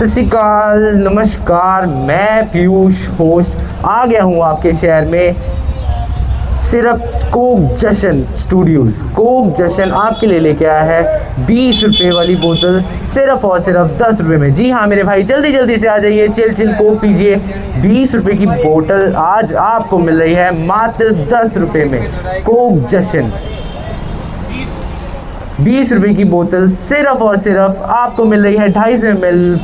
सत श्रीकाल नमस्कार, मैं पीयूष होस्ट, आ गया हूँ आपके शहर में सिर्फ़ कोक जशन स्टूडियोज। कोक जशन आपके लिए लेके आया है बीस रुपये वाली बोतल, सिर्फ़ और सिर्फ़ दस रुपये में। जी हाँ मेरे भाई, जल्दी जल्दी से आ जाइए, चिल चिल, कोक पीजिए। बीस रुपये की बोतल आज आपको मिल रही है मात्र दस रुपये में। कोक जशन। बीस रुपए की बोतल सिर्फ़ और सिर्फ़ आपको मिल रही है ढाई सौ एम एल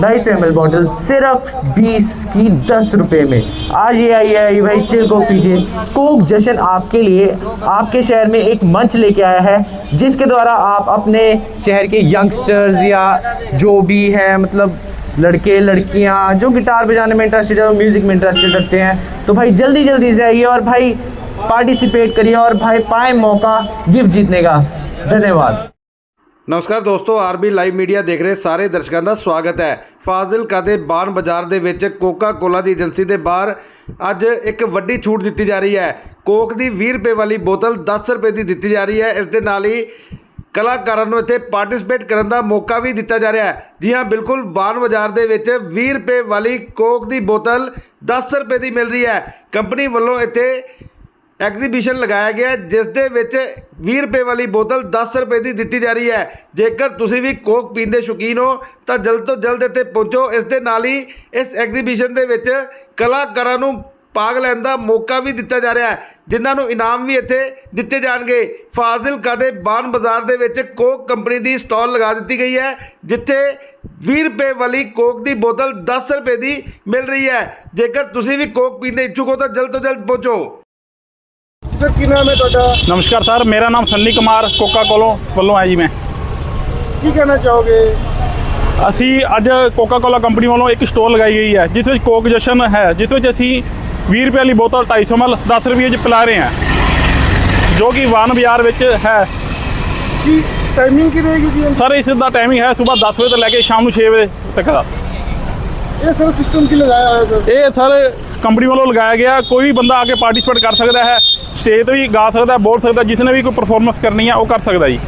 ढाई सौ एम एल बॉटल सिर्फ़ बीस की दस रुपए में। आइए आइए आइए भाई चिल को पीजिए। कोक जशन आपके लिए, आपके शहर में एक मंच लेके आया है, जिसके द्वारा आप अपने शहर के यंगस्टर्स या जो भी है मतलब लड़के, लड़कियाँ, जो गिटार बजाने में इंटरेस्टेड है म्यूज़िक में इंटरेस्टेड रखते हैं तो भाई जल्दी जल्दी से आइए और भाई पार्टिसिपेट करिए और भाई पाए मौका गिफ्ट जीतने का। ਧੰਨਵਾਦ। ਨਮਸਕਾਰ ਦੋਸਤੋ, ਆਰਬੀ ਲਾਈਵ ਮੀਡੀਆ ਦੇਖ ਰਹੇ ਸਾਰੇ ਦਰਸ਼ਕਾਂ ਦਾ ਸਵਾਗਤ ਹੈ। ਫਾਜ਼ਿਲਕਾ ਦੇ ਬਾਣ ਬਾਜ਼ਾਰ ਦੇ ਵਿੱਚ ਕੋਕਾ-ਕੋਲਾ ਦੀ ਏਜੰਸੀ ਦੇ ਬਾਹਰ ਅੱਜ ਇੱਕ ਵੱਡੀ ਛੂਟ ਦਿੱਤੀ ਜਾ ਰਹੀ ਹੈ। ਕੋਕ ਦੀ 20 ਰੁਪਏ ਵਾਲੀ ਬੋਤਲ 10 ਰੁਪਏ ਦੀ ਦਿੱਤੀ ਜਾ ਰਹੀ ਹੈ। ਇਸ ਦੇ ਨਾਲ ਹੀ ਕਲਾਕਾਰਾਂ ਨੂੰ ਇੱਥੇ ਪਾਰਟਿਸਿਪੇਟ ਕਰਨ ਦਾ ਮੌਕਾ ਵੀ ਦਿੱਤਾ ਜਾ ਰਿਹਾ ਹੈ। ਜੀ ਹਾਂ, ਬਿਲਕੁਲ ਬਾਣ ਬਾਜ਼ਾਰ ਦੇ ਵਿੱਚ 20 ਰੁਪਏ ਵਾਲੀ ਕੋਕ ਦੀ ਬੋਤਲ 10 ਰੁਪਏ ਦੀ ਮਿਲ ਰਹੀ ਹੈ। ਕੰਪਨੀ ਵੱਲੋਂ ਇੱਥੇ ਐਗਜ਼ੀਬਿਸ਼ਨ ਲਗਾਇਆ ਗਿਆ ਹੈ, ਜਿਸ ਦੇ ਵਿੱਚ 20 ਰੁਪਏ ਵਾਲੀ ਬੋਤਲ 10 ਰੁਪਏ ਦੀ ਦਿੱਤੀ ਜਾ ਰਹੀ ਹੈ। ਜੇਕਰ ਤੁਸੀਂ ਵੀ ਕੋਕ ਪੀਣ ਦੇ ਸ਼ੌਕੀਨ ਹੋ ਤਾਂ ਜਲਦ ਤੋਂ ਜਲਦ ਇੱਥੇ ਪਹੁੰਚੋ। ਇਸ ਦੇ ਨਾਲ ਹੀ ਇਸ ਐਗਜ਼ੀਬਿਸ਼ਨ ਦੇ ਵਿੱਚ ਕਲਾਕਾਰਾਂ ਨੂੰ ਭਾਗ ਲੈਣ ਦਾ ਮੌਕਾ ਵੀ ਦਿੱਤਾ ਜਾ ਰਿਹਾ ਹੈ ਜਿਨ੍ਹਾਂ ਨੂੰ ਇਨਾਮ ਵੀ ਇੱਥੇ ਦਿੱਤੇ ਜਾਣਗੇ। ਫਾਜ਼ਿਲਕਾ ਦੇ ਬਾਨ ਬਾਜ਼ਾਰ ਦੇ ਵਿੱਚ ਕੋਕ ਕੰਪਨੀ ਦੀ ਸਟਾਲ ਲਗਾ ਦਿੱਤੀ ਗਈ ਹੈ ਜਿੱਥੇ 20 ਰੁਪਏ ਵਾਲੀ ਕੋਕ ਦੀ ਬੋਤਲ 10 ਰੁਪਏ ਦੀ ਮਿਲ ਰਹੀ ਹੈ। ਜੇਕਰ ਤੁਸੀਂ ਵੀ ਕੋਕ ਪੀਣ ਦੇ ਇੱਛੁਕ ਹੋ ਤਾਂ ਜਲਦ ਤੋਂ ਜਲਦ ਪਹੁੰਚੋ। ਸਰ ਕੀ ਨਾਮ ਹੈ ਤੁਹਾਡਾ? ਨਮਸਕਾਰ ਸਰ ਮੇਰਾ ਨਾਮ ਸੰਨੀ ਕੁਮਾਰ ਕੋਕਾ ਕੋਲੋਂ ਵੱਲੋਂ ਹੈ ਜੀ ਮੈਂ। ਕੀ ਕਹਿਣਾ ਚਾਹੋਗੇ? ਅਸੀਂ ਅੱਜ ਕੋਕਾ ਕੋਲਾ ਕੰਪਨੀ ਵੱਲੋਂ ਇੱਕ ਸਟੋਰ ਲਗਾਈ ਗਈ ਹੈ ਜਿਸ ਵਿੱਚ ਕੋਕ ਜਸ਼ਨ ਹੈ ਜਿਸ ਵਿੱਚ ਅਸੀਂ 20 ਰੁਪਏ ਵਾਲੀ ਬੋਤਲ 250 ml 10 ਰੁਪਏ 'ਚ ਪਿਲਾ ਰਹੇ ਹਾਂ। ਜੋ ਕਿ ਵਾਨ ਬਾਜ਼ਾਰ ਵਿੱਚ ਹੈ। ਕੀ ਟਾਈਮਿੰਗ ਕੀ ਰਹੇਗੀ ਜੀ? ਸਰ ਇਸ ਦਾ ਟਾਈਮਿੰਗ ਹੈ ਸਵੇਰ 10 ਵਜੇ ਤੋਂ ਲੈ ਕੇ ਸ਼ਾਮ ਨੂੰ 6 ਵਜੇ ਤੱਕ ਦਾ। ਇਹ ਸਰ ਸਿਸਟਮ ਕੀ ਲਗਾਇਆ ਹੋਇਆ ਸਰ? ਇਹ ਸਰ ਕੰਪਨੀ ਵੱਲੋਂ ਲਗਾਇਆ ਗਿਆ ਕੋਈ ਵੀ ਬੰਦਾ ਆ ਕੇ ਪਾਰਟਿਸਿਪੇਟ ਕਰ ਸਕਦਾ ਹੈ। ਸਟੇਜ ਤੇ ਵੀ ਗਾ ਸਕਦਾ ਬੋਲ ਸਕਦਾ ਹੈ, ਜਿਸ ਨੇ ਵੀ ਕੋਈ ਪਰਫਾਰਮੈਂਸ ਕਰਨੀ ਹੈ ਉਹ ਕਰ ਸਕਦਾ ਜੀ।